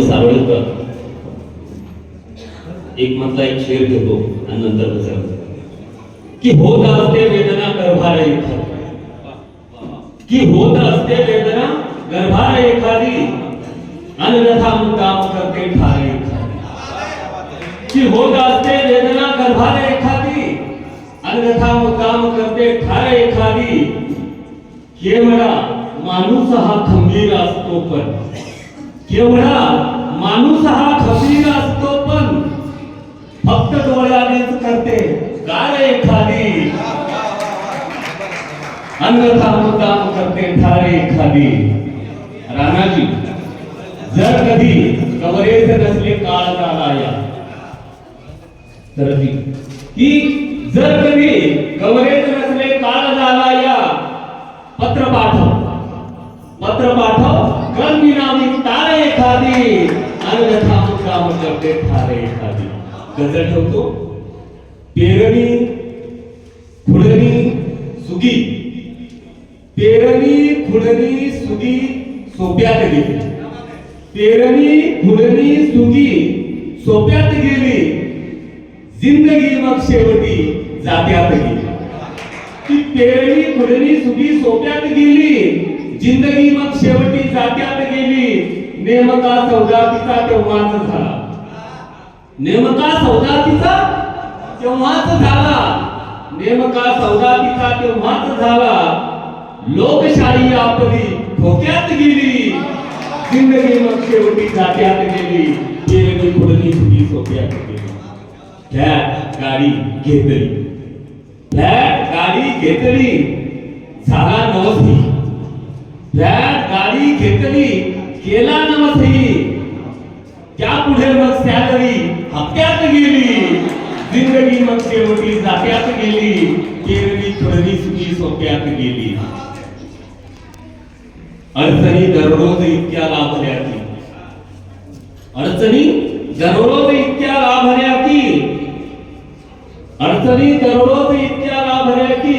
सावळकर एक मधला एक शेर घेतो आणि नंतर दुसरा. की होत असते वेदना गर्भार एखादी. की होत असते वेदना गर्भार एखादी अन्यथा मुद्दाम करते ठार एखादी की होत असते वेदना गर्भार एखादी अन्यथा मुद्दाम करते ठार एखादी. केवळा माणूस हा खंबीर असतो पण. केवढा माणूस हा खबीर असतो पण फक्त डोळ्यानेच करते. गार एखादी? अन्यथा मुद्दाम करते, ठार एखादी. राणाजी, जर कधी कवरेज नसले काळ झाला या. तर ती जर कधी कवरेज नसले काळ झाला या पाठव तारे एखादी. अन्यथा मुद्दाम करते ठारे एखादी. गजर ठेवतो. पेरणी खुडणी सुगी. पेरणी खुडणी सुगी सोप्यात गेली. पेरणी खुडणी सुगी सोप्यात गेली. जिंदगी मग शेवटी जात्यात गेली. ती पेरणी खुडणी सुगी सोप्यात गेली. जिंदगी मग शेवटी जात गेली नेमका सौदातीचा तेव्हाच झाला. नेमका सौदातीचा तेव्हाच झाला. नेमका सौदातीचा तेव्हाच झाला. लोकशाही आपली धोक्यात गेली. ज़िंदगी मग शेवटी जात्यात गेली. पेरणी खुडणी सुगी सोप्यात गेली. फ्लॅट, गाडी घेतली. फ्लॅट, गाडी घेतली. झाला नवसी. फ्लॅट, गाडी घेतली. केला नवसी त्या पुढे मग सॅलरी? हप्त्यात गेली. ज़िंदगी मग शेवटी जात्यात गेली. पेरणी थोडी सुखी सोप्यात गेली. अडचणी दररोज इतक्या लाभल्या की अडचणी दररोज इतक्या लाभल्या की अडचणी दररोज इतक्या लाभल्या की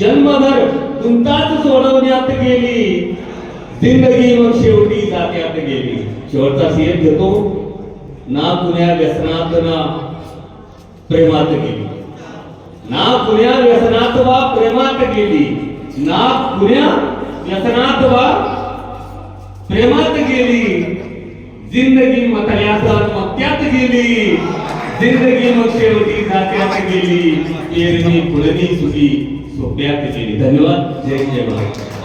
जन्मभर गुंताच सोडवण्यात गेली. ज़िंदगी मग शेवटी शेवटचा सीएम घेतो ना कुण्या व्यसनात, ना प्रेमात गेली ना कुण्या व्यसनात वा प्रेमात गेली ना कुण्या व्यसनात वा प्रेमात गेली ज़िंदगी मतल्यासर मत्यात गेली ज़िंदगी मग शेवटी जात्यात गेली पेरणी फुलणी सुखी, सोप्यात गेली धन्यवाद। जय जय महाराज